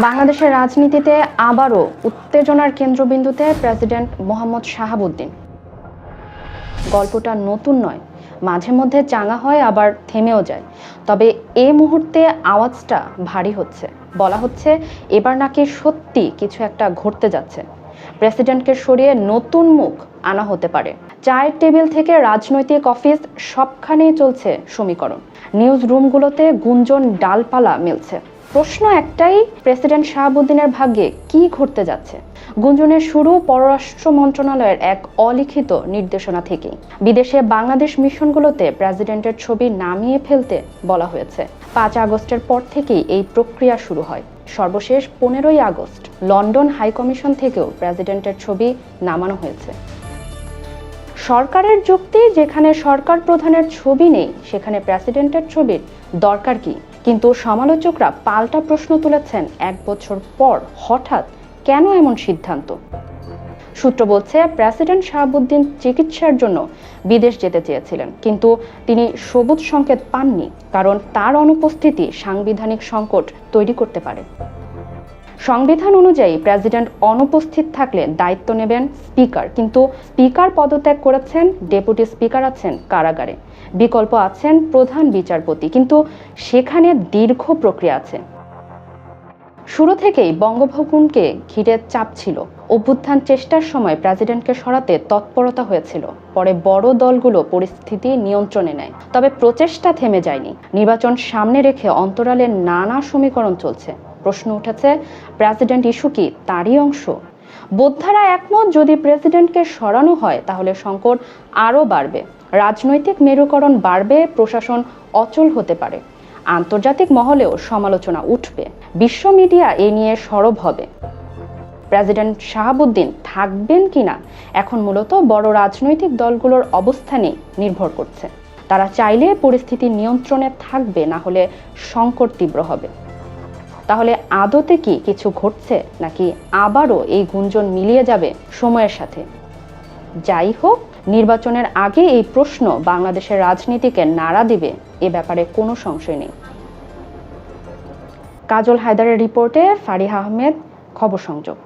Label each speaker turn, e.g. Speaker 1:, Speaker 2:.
Speaker 1: বাংলাদেশের রাজনীতিতে আবারও উত্তেজনার কেন্দ্রবিন্দুতে প্রেসিডেন্ট মোহাম্মদ শাহাবুদ্দিন। গল্পটা নতুন নয়, মাঝে মধ্যে চাঙা হয়, আবার থেমেও যায়। তবে এ মুহূর্তে আওয়াজটা ভারী হচ্ছে। বলা হচ্ছে, এবার নাকি সত্যি কিছু একটা ঘটতে যাচ্ছে। প্রেসিডেন্টকে সরিয়ে নতুন মুখ আনা হতে পারে। চায়ের টেবিল থেকে রাজনৈতিক অফিস সবখানেই চলছে সমীকরণ। নিউজ রুমগুলোতে গুঞ্জন ডালপালা মিলছে। প্রশ্ন একটাই, প্রেসিডেন্ট শাহাবুদ্দিনের ভাগ্যে কি ঘটতে যাচ্ছে? গুঞ্জনের শুরু পররাষ্ট্র মন্ত্রণালয়ের এক অলিখিত নির্দেশনা থেকেই। বিদেশে বাংলাদেশ মিশনগুলোতে প্রেসিডেন্টের ছবি নামিয়ে ফেলতে বলা হয়েছে। পাঁচ আগস্টের পর থেকেই এই প্রক্রিয়া শুরু হয়। সর্বশেষ পনেরোই আগস্ট লন্ডন হাইকমিশন থেকেও প্রেসিডেন্টের ছবি নামানো হয়েছে। সরকারের যুক্তি, যেখানে সরকার প্রধানের ছবি নেই, সেখানে প্রেসিডেন্টের ছবির দরকার কি? কিন্তু সমালোচকরা পাল্টা প্রশ্ন তুলেছেন এক বছর পর হঠাৎ কেন এমন সিদ্ধান্ত? সূত্র বলছে, প্রেসিডেন্ট শাহাবুদ্দিন চিকিৎসার জন্য বিদেশ যেতে চেয়েছিলেন, কিন্তু তিনি সবুজ সংকেত পাননি কারণ তার অনুপস্থিতি সাংবিধানিক সংকট তৈরি করতে পারে। সংবিধান অনুযায়ী প্রেসিডেন্ট অনুপস্থিত থাকলে দায়িত্ব নেবেন স্পিকার। কিন্তু স্পিকার পদত্যাগ করেছেন, ডেপুটি স্পিকার আছেন কারাগারে। বিকল্প আছেন প্রধান বিচারপতি, কিন্তু সেখানে দীর্ঘ প্রক্রিয়া আছে। শুরু থেকেই বঙ্গভবনকে ঘিরে চাপ ছিল। অভ্যুত্থান চেষ্টার সময় প্রেসিডেন্টকে সরাতে তৎপরতা হয়েছিল। পরে বড় দলগুলো পরিস্থিতি নিয়ন্ত্রণে নেয়। তবে প্রচেষ্টা থেমে যায়নি। নির্বাচন সামনে রেখে অন্তরালের নানা সমীকরণ চলছে। প্রশ্ন উঠেছে, প্রেসিডেন্ট ইস্যু কি তারই অংশ? বোদ্ধারা একমত, যদি প্রেসিডেন্টকে সরানো হয়, তাহলে সংকট আরও বাড়বে। রাজনৈতিক মেরুকরণ বাড়বে, প্রশাসন অচল হতে পারে। আন্তর্জাতিক মহলেও সমালোচনা উঠবে। বিশ্ব মিডিয়া এ নিয়ে সরব হবে। প্রেসিডেন্ট শাহাবুদ্দিন থাকবেন কিনা এখন মূলত বড় রাজনৈতিক দলগুলোর অবস্থানে নির্ভর করছে। তারা চাইলে পরিস্থিতি নিয়ন্ত্রণে থাকবে, না হলে সংকট তীব্র হবে। তাহলে আদতে কি কিছু ঘটছে নাকি আবারও এই গুঞ্জন মিলিয়ে যাবে সময়ের সাথে? যাই হোক, নির্বাচনের আগে এই প্রশ্ন বাংলাদেশের রাজনীতিকে নাড়া দিবে, এ ব্যাপারে কোনো সংশয় নেই। কাজল হায়দারের রিপোর্টে ফারিহা আহমেদ, খবর সংযোগ।